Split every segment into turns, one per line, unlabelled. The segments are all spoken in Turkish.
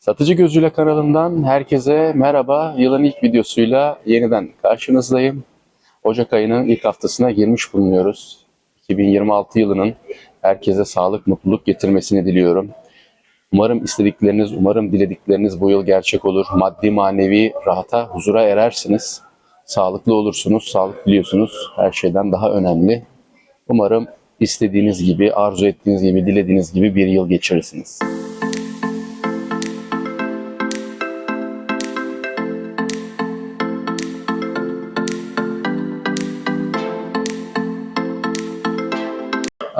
Satıcı Gözüyle kanalından herkese merhaba. Yılın ilk videosuyla yeniden karşınızdayım. Ocak ayının ilk haftasına girmiş bulunuyoruz. 2026 yılının herkese sağlık, mutluluk getirmesini diliyorum. Umarım istedikleriniz, umarım diledikleriniz bu yıl gerçek olur. Maddi manevi rahata, huzura erersiniz. Sağlıklı olursunuz, sağlık biliyorsunuz her şeyden daha önemli. Umarım istediğiniz gibi, arzu ettiğiniz gibi, dilediğiniz gibi bir yıl geçirirsiniz.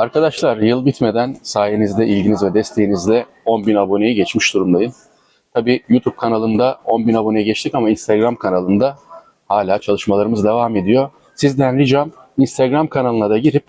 Arkadaşlar yıl bitmeden sayenizde, ilginiz ve desteğinizle 10.000 aboneyi geçmiş durumdayım. Tabi YouTube kanalında 10.000 aboneye geçtik ama Instagram kanalında hala çalışmalarımız devam ediyor. Sizden ricam Instagram kanalına da girip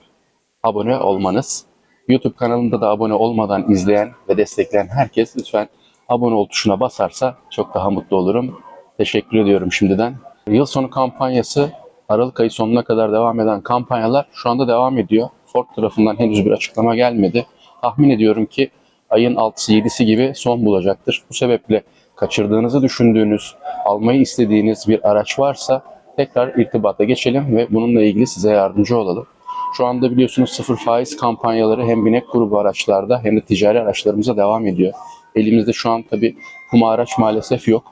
abone olmanız. YouTube kanalında da abone olmadan izleyen ve destekleyen herkes lütfen abone ol tuşuna basarsa çok daha mutlu olurum. Teşekkür ediyorum şimdiden. Yıl sonu kampanyası Aralık ayı sonuna kadar devam eden kampanyalar şu anda devam ediyor. Ford tarafından henüz bir açıklama gelmedi. Tahmin ediyorum ki ayın 6'sı 7'si gibi son bulacaktır. Bu sebeple kaçırdığınızı düşündüğünüz, almayı istediğiniz bir araç varsa tekrar irtibata geçelim ve bununla ilgili size yardımcı olalım. Şu anda biliyorsunuz sıfır faiz kampanyaları hem binek grubu araçlarda hem de ticari araçlarımıza devam ediyor. Elimizde şu an tabi Puma araç maalesef yok.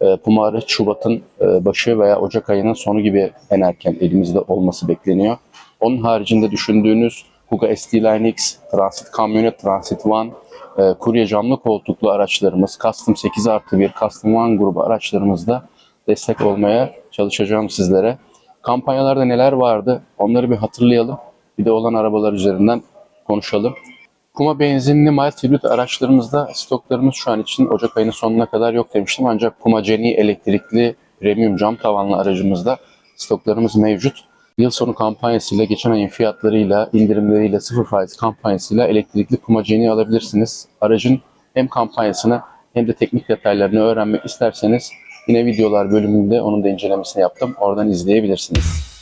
Ee, Puma araç Şubat'ın e, başı veya Ocak ayının sonu gibi en erken elimizde olması bekleniyor. Onun haricinde düşündüğünüz Kuga ST Line X, Transit Kamyonet, Transit One, e, kurye camlı koltuklu araçlarımız, Custom 8 artı 1, Custom One grubu araçlarımızda destek olmaya çalışacağım sizlere. Kampanyalarda neler vardı onları bir hatırlayalım. Bir de olan arabalar üzerinden konuşalım. Puma benzinli mild hibrit araçlarımızda stoklarımız şu an için Ocak ayının sonuna kadar yok demiştim. Ancak Puma Jenny elektrikli premium cam tavanlı aracımızda stoklarımız mevcut. Yıl sonu kampanyasıyla, geçen ayın fiyatlarıyla, indirimleriyle, sıfır faiz kampanyasıyla elektrikli Jenny alabilirsiniz. Aracın hem kampanyasını hem de teknik detaylarını öğrenmek isterseniz yine videolar bölümünde onun da incelemesini yaptım. Oradan izleyebilirsiniz.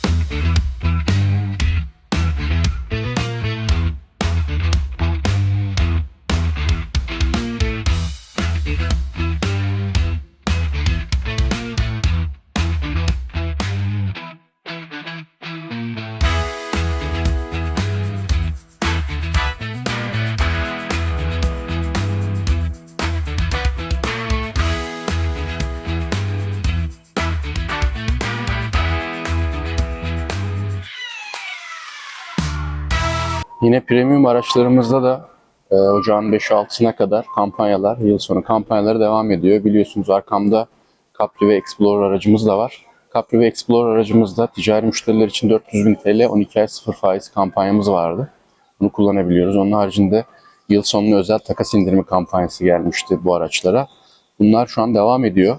Yine premium araçlarımızda da e, ocağın 5-6'sına kadar kampanyalar, yıl sonu kampanyaları devam ediyor. Biliyorsunuz arkamda Capri ve Explorer aracımız da var. Capri ve Explorer aracımızda ticari müşteriler için 400 bin TL 12 ay 0 faiz kampanyamız vardı. Bunu kullanabiliyoruz. Onun haricinde yıl sonuna özel takas indirimi kampanyası gelmişti bu araçlara. Bunlar şu an devam ediyor.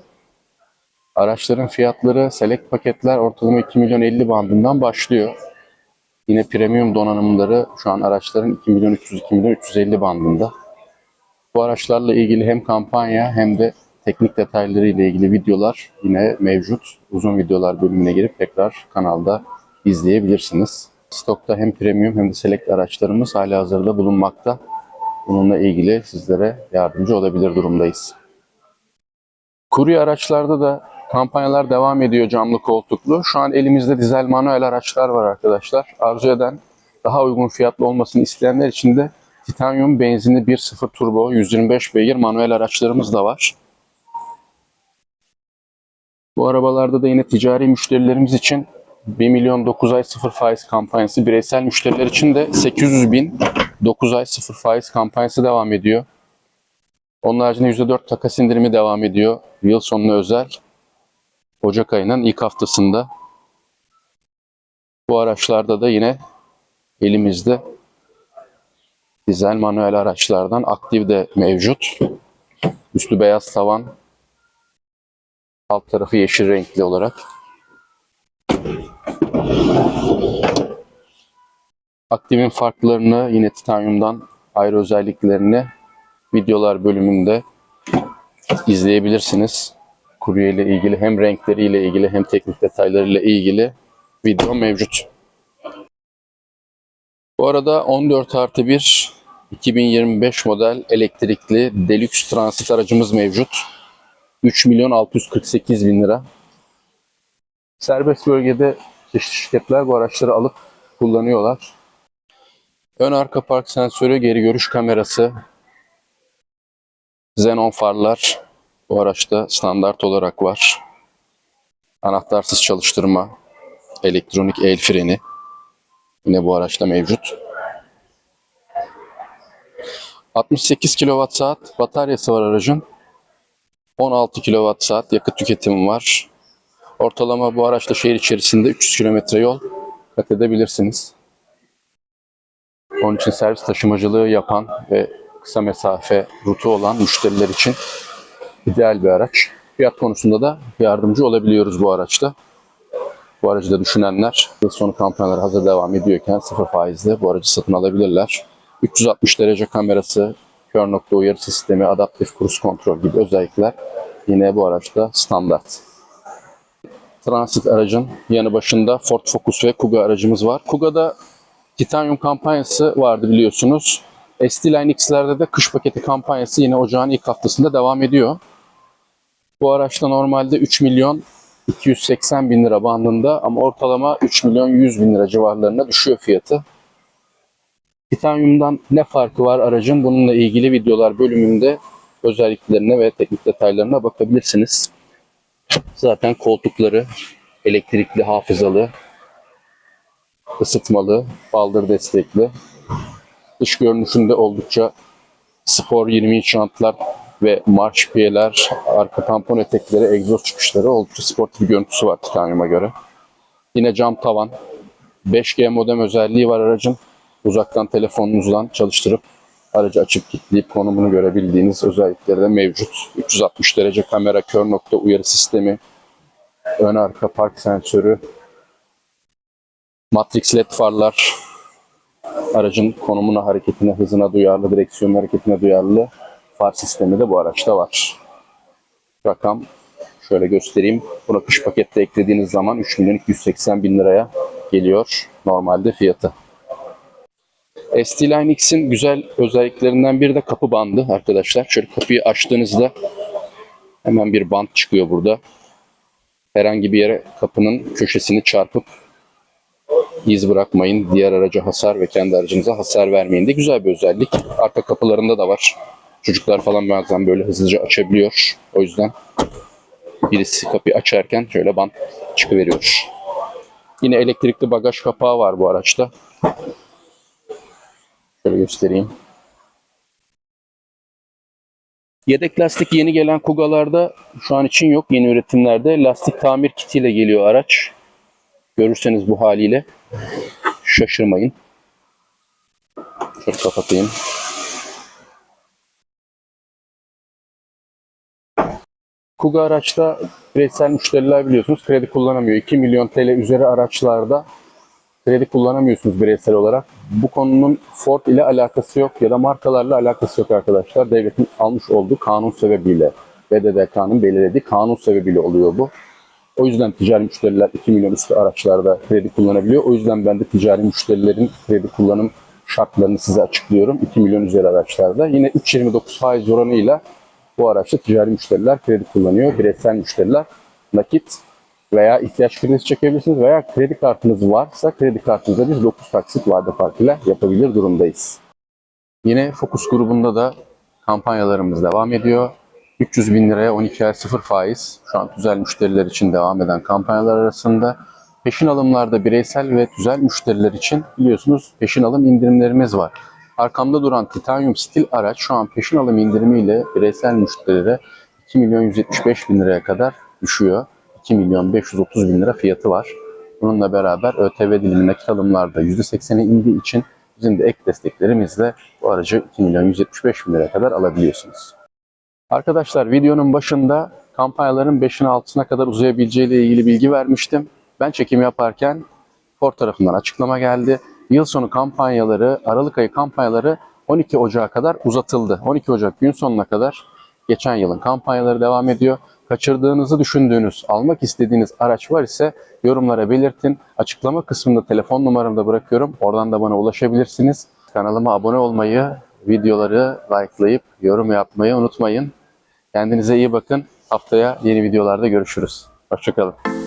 Araçların fiyatları select paketler ortalama 2 milyon 50 bandından başlıyor. Yine premium donanımları şu an araçların 2 milyon 300 2 milyon 350 bandında. Bu araçlarla ilgili hem kampanya hem de teknik detayları ile ilgili videolar yine mevcut. Uzun videolar bölümüne girip tekrar kanalda izleyebilirsiniz. Stokta hem premium hem de select araçlarımız hala hazırda bulunmakta. Bununla ilgili sizlere yardımcı olabilir durumdayız. Kurye araçlarda da kampanyalar devam ediyor camlı koltuklu. Şu an elimizde dizel manuel araçlar var arkadaşlar. Arzu eden daha uygun fiyatlı olmasını isteyenler için de titanyum benzinli 1.0 turbo 125 beygir manuel araçlarımız da var. Bu arabalarda da yine ticari müşterilerimiz için 1 milyon 9 ay 0 faiz kampanyası, bireysel müşteriler için de 800 bin 9 ay 0 faiz kampanyası devam ediyor. Onun haricinde %4 takas indirimi devam ediyor. Yıl sonuna özel. Ocak ayının ilk haftasında. Bu araçlarda da yine elimizde dizel manuel araçlardan aktif de mevcut. Üstü beyaz tavan, alt tarafı yeşil renkli olarak. Aktifin farklarını yine titanyumdan ayrı özelliklerini videolar bölümünde izleyebilirsiniz. Kurye ile ilgili hem renkleriyle ilgili hem teknik detaylarıyla ilgili video mevcut. Bu arada 14 artı 1 2025 model elektrikli Deluxe Transit aracımız mevcut. 3 milyon 648 bin lira. Serbest bölgede çeşitli şirketler bu araçları alıp kullanıyorlar. Ön arka park sensörü, geri görüş kamerası, Xenon farlar bu araçta standart olarak var. Anahtarsız çalıştırma, elektronik el freni yine bu araçta mevcut. 68 kWh bataryası var aracın. 16 kWh yakıt tüketimi var. Ortalama bu araçla şehir içerisinde 300 km yol kat edebilirsiniz. Onun için servis taşımacılığı yapan ve kısa mesafe rutu olan müşteriler için ideal bir araç. Fiyat konusunda da yardımcı olabiliyoruz bu araçta. Bu aracı da düşünenler yıl sonu kampanyaları hazır devam ediyorken sıfır faizle bu aracı satın alabilirler. 360 derece kamerası, kör nokta uyarı sistemi, adaptif cruise kontrol gibi özellikler yine bu araçta standart. Transit aracın yanı başında Ford Focus ve Kuga aracımız var. Kuga'da Titanium kampanyası vardı biliyorsunuz. ST-Line X'lerde de kış paketi kampanyası yine ocağın ilk haftasında devam ediyor. Bu araçta normalde 3 milyon 280 bin lira bandında ama ortalama 3 milyon 100 bin lira civarlarına düşüyor fiyatı. Titanium'dan ne farkı var aracın? Bununla ilgili videolar bölümünde özelliklerine ve teknik detaylarına bakabilirsiniz. Zaten koltukları elektrikli, hafızalı, ısıtmalı, baldır destekli. Dış görünüşünde oldukça spor 20 inç jantlar ve marş piyeler, arka tampon etekleri, egzoz çıkışları oldukça sportif bir görüntüsü var Titanium'a göre. Yine cam tavan, 5G modem özelliği var aracın. Uzaktan telefonunuzdan çalıştırıp aracı açıp kilitleyip konumunu görebildiğiniz özellikleri de mevcut. 360 derece kamera, kör nokta uyarı sistemi, ön arka park sensörü, Matrix LED farlar, aracın konumuna, hareketine, hızına duyarlı, direksiyon hareketine duyarlı far sistemi de bu araçta var. Rakam şöyle göstereyim. Buna kış pakette eklediğiniz zaman 3 milyon 280 bin liraya geliyor normalde fiyatı. ST-Line X'in güzel özelliklerinden biri de kapı bandı arkadaşlar. Şöyle kapıyı açtığınızda hemen bir bant çıkıyor burada. Herhangi bir yere kapının köşesini çarpıp iz bırakmayın. Diğer araca hasar ve kendi aracınıza hasar vermeyin de güzel bir özellik. Arka kapılarında da var. Çocuklar falan bazen böyle hızlıca açabiliyor. O yüzden birisi kapıyı açarken şöyle bant çıkıveriyor. Yine elektrikli bagaj kapağı var bu araçta. Şöyle göstereyim. Yedek lastik yeni gelen Kuga'larda şu an için yok. Yeni üretimlerde lastik tamir kitiyle geliyor araç. Görürseniz bu haliyle şaşırmayın. Şöyle kapatayım. Kuga araçta bireysel müşteriler biliyorsunuz kredi kullanamıyor. 2 milyon TL üzeri araçlarda kredi kullanamıyorsunuz bireysel olarak. Bu konunun Ford ile alakası yok ya da markalarla alakası yok arkadaşlar. Devletin almış olduğu kanun sebebiyle, BDDK'nın belirlediği kanun sebebiyle oluyor bu. O yüzden ticari müşteriler 2 milyon üstü araçlarda kredi kullanabiliyor. O yüzden ben de ticari müşterilerin kredi kullanım şartlarını size açıklıyorum. 2 milyon üzeri araçlarda. Yine 3.29 faiz oranıyla bu araçta ticari müşteriler kredi kullanıyor. Bireysel müşteriler nakit veya ihtiyaç kredisi çekebilirsiniz veya kredi kartınız varsa kredi kartınıza biz 9 taksit vade farkıyla yapabilir durumdayız. Yine Focus grubunda da kampanyalarımız devam ediyor. 300 bin liraya 12 ay 0 faiz. Şu an tüzel müşteriler için devam eden kampanyalar arasında. Peşin alımlarda bireysel ve tüzel müşteriler için biliyorsunuz peşin alım indirimlerimiz var. Arkamda duran Titanium stil araç şu an peşin alım indirimiyle bireysel müşterilere 2 milyon 175 bin liraya kadar düşüyor. 2 milyon 530 bin lira fiyatı var. Bununla beraber ÖTV dilimi nakit alımlarda %80'e indiği için bizim de ek desteklerimizle bu aracı 2 milyon 175 bin liraya kadar alabiliyorsunuz. Arkadaşlar videonun başında kampanyaların 5'ine 6'sına kadar uzayabileceği ile ilgili bilgi vermiştim. Ben çekim yaparken Ford tarafından açıklama geldi. Yıl sonu kampanyaları, Aralık ayı kampanyaları 12 Ocak'a kadar uzatıldı. 12 Ocak gün sonuna kadar geçen yılın kampanyaları devam ediyor. Kaçırdığınızı düşündüğünüz, almak istediğiniz araç var ise yorumlara belirtin. Açıklama kısmında telefon numaramı da bırakıyorum. Oradan da bana ulaşabilirsiniz. Kanalıma abone olmayı videoları likelayıp yorum yapmayı unutmayın. Kendinize iyi bakın. Haftaya yeni videolarda görüşürüz. Hoşçakalın.